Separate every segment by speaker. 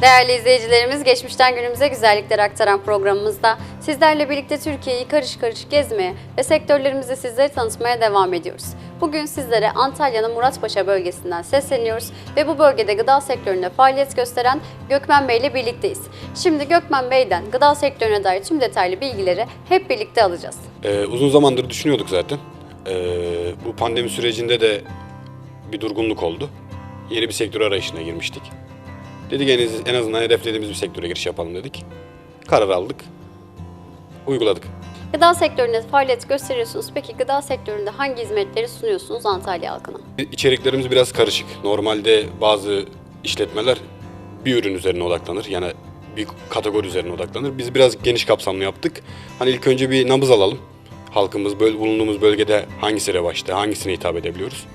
Speaker 1: Değerli izleyicilerimiz, geçmişten günümüze güzellikler aktaran programımızda sizlerle birlikte Türkiye'yi karış karış gezmeye ve sektörlerimizi sizlere tanıtmaya devam ediyoruz. Bugün sizlere Antalya'nın Muratpaşa bölgesinden sesleniyoruz ve bu bölgede gıda sektöründe faaliyet gösteren Gökmen Bey ile birlikteyiz. Şimdi Gökmen Bey'den gıda sektörüne dair tüm detaylı bilgileri hep birlikte alacağız.
Speaker 2: Ee, uzun zamandır düşünüyorduk zaten. Ee, bu pandemi sürecinde de bir durgunluk oldu. Yeni bir sektör arayışına girmiştik. Dedik en, en azından hedeflediğimiz bir sektöre giriş yapalım dedik. Karar aldık. Uyguladık.
Speaker 1: Gıda sektöründe faaliyet gösteriyorsunuz. Peki gıda sektöründe hangi hizmetleri sunuyorsunuz Antalya halkına?
Speaker 2: İçeriklerimiz biraz karışık. Normalde bazı işletmeler bir ürün üzerine odaklanır. Yani bir kategori üzerine odaklanır. Biz biraz geniş kapsamlı yaptık. Hani ilk önce bir nabız alalım. Halkımız bulunduğumuz bölgede hangisi revaçta, hangisine hitap edebiliyoruz.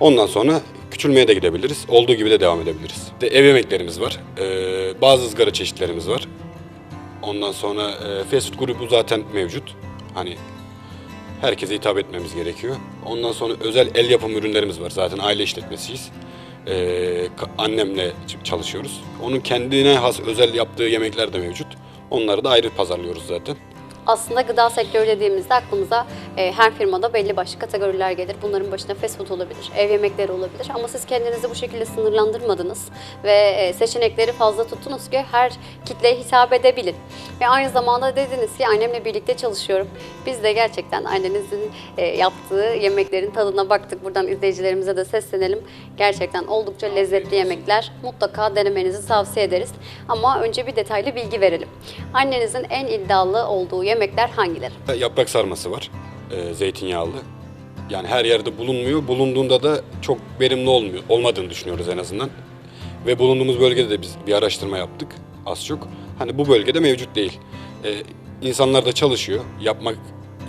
Speaker 2: Ondan sonra küçülmeye de gidebiliriz. Olduğu gibi de devam edebiliriz. De ev yemeklerimiz var. Ee, bazı ızgara çeşitlerimiz var. Ondan sonra e, fast food grubu zaten mevcut. Hani herkese hitap etmemiz gerekiyor. Ondan sonra özel el yapımı ürünlerimiz var. Zaten aile işletmesiyiz. Ee, annemle çalışıyoruz. Onun kendine has özel yaptığı yemekler de mevcut. Onları da ayrı pazarlıyoruz zaten.
Speaker 1: Aslında gıda sektörü dediğimizde aklımıza e, her firmada belli başlı kategoriler gelir. Bunların başında fast food olabilir, ev yemekleri olabilir. Ama siz kendinizi bu şekilde sınırlandırmadınız ve e, seçenekleri fazla tuttunuz ki her kitleye hitap edebilin. Ve aynı zamanda dediniz ki annemle birlikte çalışıyorum. Biz de gerçekten annenizin e, yaptığı yemeklerin tadına baktık. Buradan izleyicilerimize de seslenelim. Gerçekten oldukça lezzetli yemekler. Mutlaka denemenizi tavsiye ederiz. Ama önce bir detaylı bilgi verelim. Annenizin en iddialı olduğu yemekler hangileri?
Speaker 2: Yaprak sarması var. Ee, zeytinyağlı. Yani her yerde bulunmuyor. Bulunduğunda da çok verimli olmuyor. Olmadığını düşünüyoruz en azından. Ve bulunduğumuz bölgede de biz bir araştırma yaptık. Az çok. Hani bu bölgede mevcut değil. Ee, insanlar da çalışıyor. Yapmak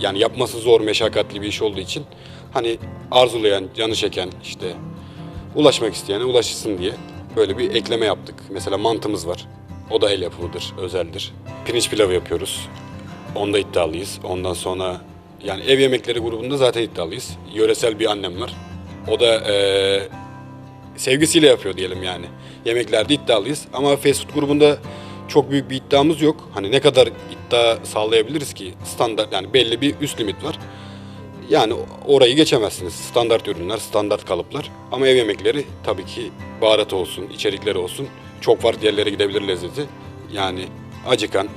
Speaker 2: yani yapması zor, meşakkatli bir iş olduğu için hani arzulayan, canı çeken işte ulaşmak isteyene ulaşsın diye böyle bir ekleme yaptık. Mesela mantımız var. O da el yapımıdır, özeldir. Pirinç pilavı yapıyoruz. Onda iddialıyız. Ondan sonra yani ev yemekleri grubunda zaten iddialıyız. Yöresel bir annem var. O da eee, sevgisiyle yapıyor diyelim yani. Yemeklerde iddialıyız. Ama fast food grubunda çok büyük bir iddiamız yok. Hani ne kadar iddia sağlayabiliriz ki? Standart yani belli bir üst limit var. Yani orayı geçemezsiniz. Standart ürünler, standart kalıplar. Ama ev yemekleri tabii ki baharat olsun, içerikleri olsun. Çok farklı yerlere gidebilir lezzeti. Yani acıkan,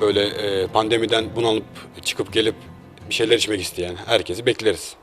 Speaker 2: böyle e, pandemiden bunalıp çıkıp gelip bir şeyler içmek isteyen herkesi bekleriz.